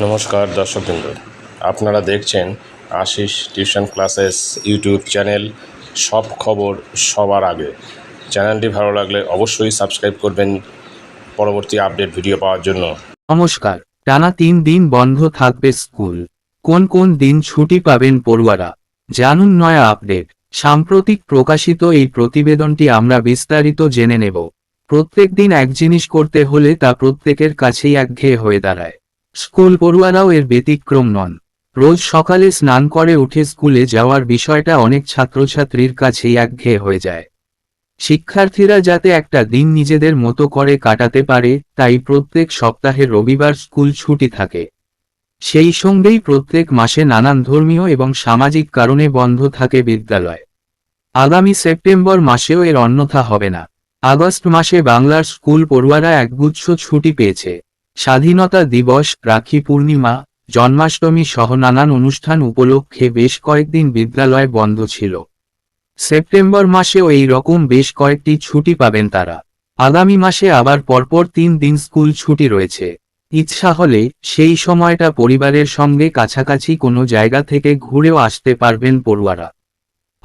নমস্কার দর্শকবৃন্দ। আপনারা দেখছেন Ashis tuition classes YouTube channel. সব খবর সবার আগে। চ্যানেলটি ভালো লাগলে অবশ্যই সাবস্ক্রাইব করবেন পরবর্তী আপডেট ভিডিও পাওয়ার জন্য। নমস্কার। টানা তিন দিন বন্ধ থাকবে স্কুল। কোন কোন দিন ছুটি পাবেন পড়ুয়ারা? জানুন নয়া আপডেট। সাম্প্রতিক প্রকাশিত এই প্রতিবেদনটি আমরা বিস্তারিত জেনে নেব। প্রত্যেক দিন এক জিনিস করতে হলে তা প্রত্যেকের কাছেই একঘেয়ে হয়ে দাঁড়ায়। স্কুল পড়ুয়ারাও এর ব্যতিক্রম নন। রোজ সকালে স্নান করে উঠে স্কুলে যাওয়ার বিষয়টা অনেক ছাত্রছাত্রীর কাছেই একঘেয়ে হয়ে যায়। শিক্ষার্থীরা যাতে একটা দিন নিজেদের মতো করে কাটাতে পারে, তাই প্রত্যেক সপ্তাহে রবিবার স্কুল ছুটি থাকে। সেই সঙ্গেই প্রত্যেক মাসে নানান ধর্মীয় এবং সামাজিক কারণে বন্ধ থাকে বিদ্যালয়। আগামী সেপ্টেম্বর মাসেও এর অন্যথা হবে না। আগস্ট মাসে বাংলার স্কুল পড়ুয়ারা একগুচ্ছ ছুটি পেয়েছে। স্বাধীনতা দিবস, রাখি পূর্ণিমা, জন্মাষ্টমী সহ নানান অনুষ্ঠান উপলক্ষে বেশ কয়েকদিন বিদ্যালয় বন্ধ ছিল। সেপ্টেম্বর মাসেও এই রকম বেশ কয়েকটি ছুটি পাবেন তারা। আগামী মাসে আবার পরপর তিন দিন স্কুল ছুটি রয়েছে। ইচ্ছা হলে সেই সময়টা পরিবারের সঙ্গে কাছাকাছি কোনো জায়গা থেকে ঘুরেও আসতে পারবেন পড়ুয়ারা।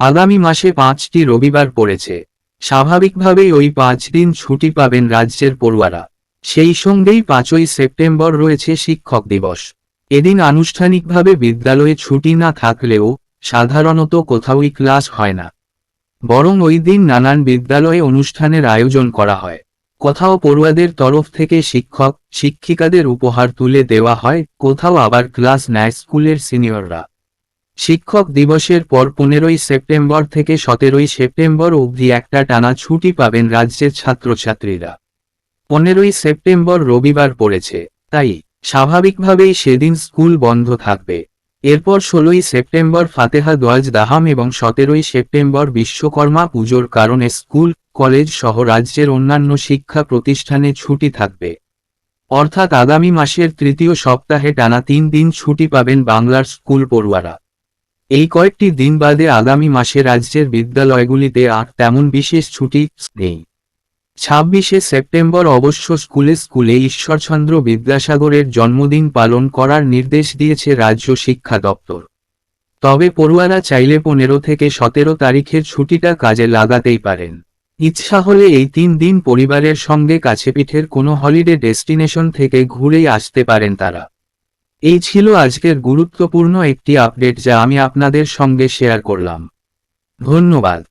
আগামী মাসে পাঁচটি রবিবার পড়েছে। স্বাভাবিকভাবেই ওই পাঁচ দিন ছুটি পাবেন রাজ্যের পড়ুয়ারা। সেই সঙ্গেই পাঁচই সেপ্টেম্বর রয়েছে শিক্ষক দিবস। এদিন আনুষ্ঠানিকভাবে বিদ্যালয়ে ছুটি না থাকলেও সাধারণত কোথাওই ক্লাস হয় না। বরং ওই দিন নানান বিদ্যালয়ে অনুষ্ঠানের আয়োজন করা হয়। কোথাও পড়ুয়াদের তরফ থেকে শিক্ষক, শিক্ষিকাদের উপহার তুলে দেওয়া হয়, কোথাও আবার ক্লাস নেয় স্কুলের সিনিয়ররা। শিক্ষক দিবসের পর পনেরোই সেপ্টেম্বর থেকে সতেরোই সেপ্টেম্বর অবধি একটা টানা ছুটি পাবেন রাজ্যের ছাত্রছাত্রীরা। পনেরোই সেপ্টেম্বর রবিবার পড়েছে, তাই স্বাভাবিকভাবেই সেদিন স্কুল বন্ধ থাকবে। এরপর ষোলোই সেপ্টেম্বর ফাতেহা দোয়াজ দাহাম এবং সতেরোই সেপ্টেম্বর বিশ্বকর্মা পুজোর কারণে স্কুল, কলেজ সহ রাজ্যের অন্যান্য শিক্ষা প্রতিষ্ঠানে ছুটি থাকবে। অর্থাৎ আগামী মাসের তৃতীয় সপ্তাহে টানা তিন দিন ছুটি পাবেন বাংলার স্কুল পড়ুয়ারা। এই কয়েকটি দিন বাদে আগামী মাসে রাজ্যের বিদ্যালয়গুলিতে আর তেমন বিশেষ ছুটি নেই। ছাব্বিশে সেপ্টেম্বর অবশ্য স্কুলে স্কুলে ঈশ্বরচন্দ্র বিদ্যাসাগরের জন্মদিন পালন করার নির্দেশ দিয়েছে রাজ্য শিক্ষা দপ্তর। তবে পড়ুয়ারা চাইলে পনেরো থেকে সতেরো তারিখের ছুটিটা কাজে লাগাতেই পারেন। ইচ্ছা হলে এই তিন দিন পরিবারের সঙ্গে কাছে পিঠের কোনো হলিডে ডেস্টিনেশন থেকে ঘুরেই আসতে পারেন তারা। এই ছিল আজকের গুরুত্বপূর্ণ একটি আপডেট যা আমি আপনাদের সঙ্গে শেয়ার করলাম। ধন্যবাদ।